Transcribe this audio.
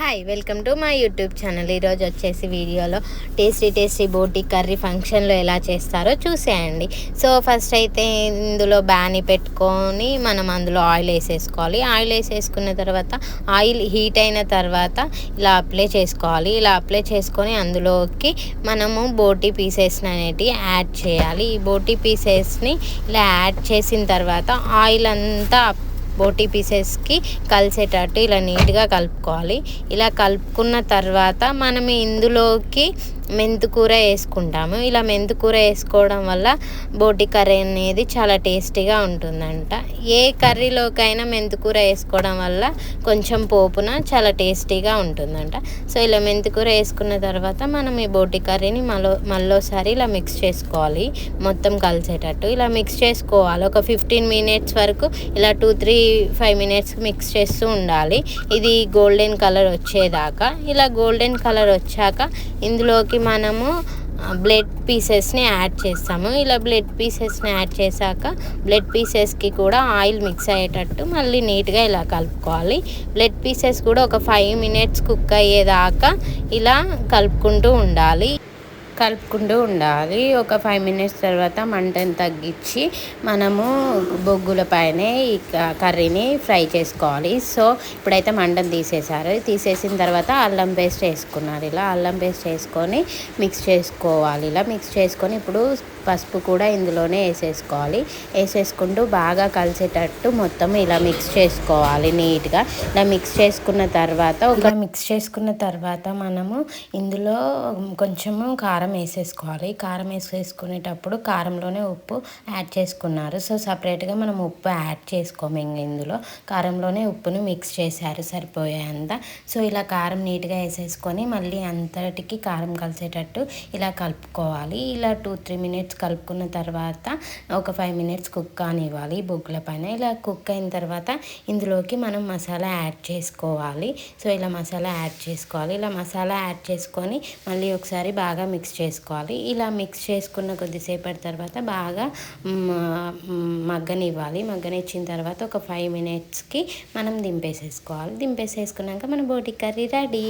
Hi welcome to my YouTube channel ఈరోజు వచ్చేసి వీడియోలో టేస్టీ టేస్టీ బోటి కర్రీ ఫంక్షన్లో ఎలా చేస్తారో చూసేయండి. సో ఫస్ట్ అయితే ఇందులో బ్యాని పెట్టుకొని మనం అందులో ఆయిల్ వేసేసుకోవాలి. ఆయిల్ వేసేసుకున్న తర్వాత ఆయిల్ హీట్ అయిన తర్వాత ఇలా అప్లై చేసుకోవాలి. ఇలా అప్లై చేసుకొని అందులోకి మనము బోటి పీసెస్ని అనేటివి యాడ్ చేయాలి. ఈ బోటి పీసెస్ని ఇలా యాడ్ చేసిన తర్వాత ఆయిల్ అంతా బోటీ పీసెస్కి కలిసేటట్టు ఇలా నీట్గా కలుపుకోవాలి. ఇలా కలుపుకున్న తర్వాత మనం ఇందులోకి మెంతుకూర వేసుకుంటాము. ఇలా మెంతుకూర వేసుకోవడం వల్ల బోటి కర్రీ అనేది చాలా టేస్టీగా ఉంటుందంట. ఏ కర్రీలోకైనా మెంతుకూర వేసుకోవడం వల్ల కొంచెం పోపున చాలా టేస్టీగా ఉంటుందంట. సో ఇలా మెంతుకూర వేసుకున్న తర్వాత మనం ఈ బోటి కర్రీని మళ్ళీ మళ్ళోసారి ఇలా మిక్స్ చేసుకోవాలి. మొత్తం కలిసేటట్టు ఇలా మిక్స్ చేసుకోవాలి. ఒక ఫిఫ్టీన్ మినిట్స్ వరకు ఇలా two three five minutes mix చేస్తూ ఉండాలి. ఇది గోల్డెన్ కలర్ వచ్చేదాకా. ఇలా గోల్డెన్ కలర్ వచ్చాక ఇందులోకి మనము బ్లడ్ పీసెస్ని యాడ్ చేస్తాము. ఇలా బ్లడ్ పీసెస్ని యాడ్ చేశాక బ్లడ్ పీసెస్కి కూడా ఆయిల్ మిక్స్ అయ్యేటట్టు మళ్ళీ నీట్గా ఇలా కలుపుకోవాలి. బ్లడ్ పీసెస్ కూడా ఒక ఫైవ్ మినిట్స్ కుక్ అయ్యేదాకా ఇలా కలుపుకుంటూ ఉండాలి. కలుపుకుంటూ ఉండాలి. ఒక ఫైవ్ మినిట్స్ తర్వాత మంటను తగ్గించి మనము బొగ్గుల పైనే ఈ కర్రీని ఫ్రై చేసుకోవాలి. సో ఇప్పుడైతే మంటను తీసేసారు తీసేసిన తర్వాత అల్లం పేస్ట్ వేసుకున్నారు. ఇలా అల్లం పేస్ట్ వేసుకొని మిక్స్ చేసుకోవాలి. ఇలా మిక్స్ చేసుకొని ఇప్పుడు పసుపు కూడా ఇందులోనే వేసేసుకోవాలి. వేసేసుకుంటూ బాగా కలిసేటట్టు మొత్తం ఇలా మిక్స్ చేసుకోవాలి నీట్గా. ఇలా మిక్స్ చేసుకున్న తర్వాత ఒక మిక్స్ చేసుకున్న తర్వాత మనము ఇందులో కొంచెము కారం కారం వేసేసుకోవాలి. కారం వేసేసుకునేటప్పుడు కారంలోనే ఉప్పు యాడ్ చేసుకున్నారు. సో సపరేట్గా మనం ఉప్పు యాడ్ చేసుకోము ఇందులో. కారంలోనే ఉప్పును మిక్స్ చేశారు. సరిపోయేంత. సో ఇలా కారం నీట్గా వేసేసుకొని మళ్ళీ అంతటికి కారం కలిసేటట్టు ఇలా కలుపుకోవాలి. ఇలా టూ త్రీ మినిట్స్ కలుపుకున్న తర్వాత ఒక ఫైవ్ మినిట్స్ కుక్ కానివ్వాలి బొగ్గుల పైన. ఇలా కుక్ అయిన తర్వాత ఇందులోకి మనం మసాలా యాడ్ చేసుకోవాలి. సో ఇలా మసాలా యాడ్ చేసుకోవాలి. ఇలా మసాలా యాడ్ చేసుకొని మళ్ళీ ఒకసారి బాగా మిక్స్ చేసుకోవాలి. ఇలా మిక్స్ చేసుకున్న కొద్దిసేపటి తర్వాత బాగా మగ్గనివ్వాలి. మగ్గనిచ్చిన తర్వాత ఒక ఫైవ్ మినిట్స్కి మనం దింపేసేసుకోవాలి. దింపేసేసుకున్నాక మన బోటి కర్రీ రెడీ